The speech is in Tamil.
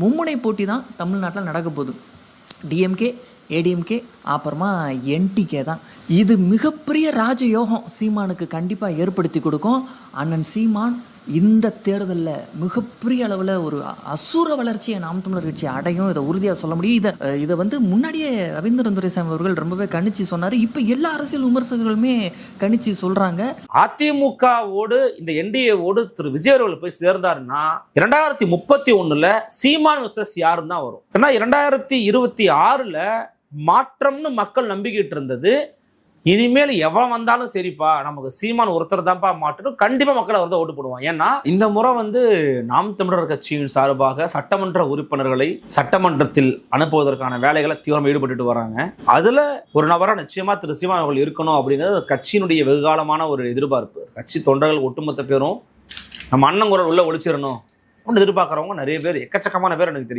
மும்முனை போட்டி தான் தமிழ்நாட்டில் நடக்க போகுது. டிஎம்கே ஏடிஎம்கே அப்புறமா என்டிகே தான். இது மிகப்பெரிய ராஜயோகம் சீமானுக்கு கண்டிப்பாக ஏற்படுத்தி கொடுக்கும். அண்ணன் சீமான் இந்த தேர்தலில் மிகப்பெரிய அளவில் ஒரு அசுர வளர்ச்சியை நாம் தமிழர் கட்சி அடையும். இதை உறுதியாக சொல்ல முடியும். இதை இதை வந்து முன்னாடியே ரவீந்திரன் துரைசாமி அவர்கள் ரொம்பவே கணிச்சு சொன்னார். இப்போ எல்லா அரசியல் விமர்சகர்களுமே கணிச்சு சொல்கிறாங்க அதிமுகவோடு இந்த என்டிஏவோடு திரு விஜய் அவர்கள் போய் சேர்ந்தாருன்னா இரண்டாயிரத்தி முப்பத்தி ஒன்றில் சீமான் விசஸ் யாருன்னு தான் வரும். ஏன்னா இரண்டாயிரத்தி இருபத்தி ஆறில் மாற்றம்னு மக்கள் நம்பிக்கிட்டு இருந்தது இனிமேல் எவன் வந்தாலும் சரிப்பா நமக்கு சீமான் ஒருத்தர் தான்ப்பா மாற்றணும் கண்டிப்பாக மக்கள் அவர் தான் ஓட்டு போடுவான். ஏன்னா இந்த முறை வந்து நாம் தமிழர் கட்சியின் சார்பாக சட்டமன்ற உறுப்பினர்களை சட்டமன்றத்தில் அனுப்புவதற்கான வேலைகளை தீவிரம் ஈடுபட்டுட்டு வராங்க. அதில் ஒரு நபராக நிச்சயமாக திரு சீமான் அவர்கள் இருக்கணும் அப்படிங்கிறது கட்சியினுடைய வெகுகாலமான ஒரு எதிர்பார்ப்பு. கட்சி தொண்டர்கள் ஒட்டுமொத்த பேரும் நம்ம அண்ணன் குரல் உள்ள ஒழிச்சிடணும் அப்படின்னு எதிர்பார்க்குறவங்க நிறைய பேர் எக்கச்சக்கமான பேர் எனக்கு தெரியும்.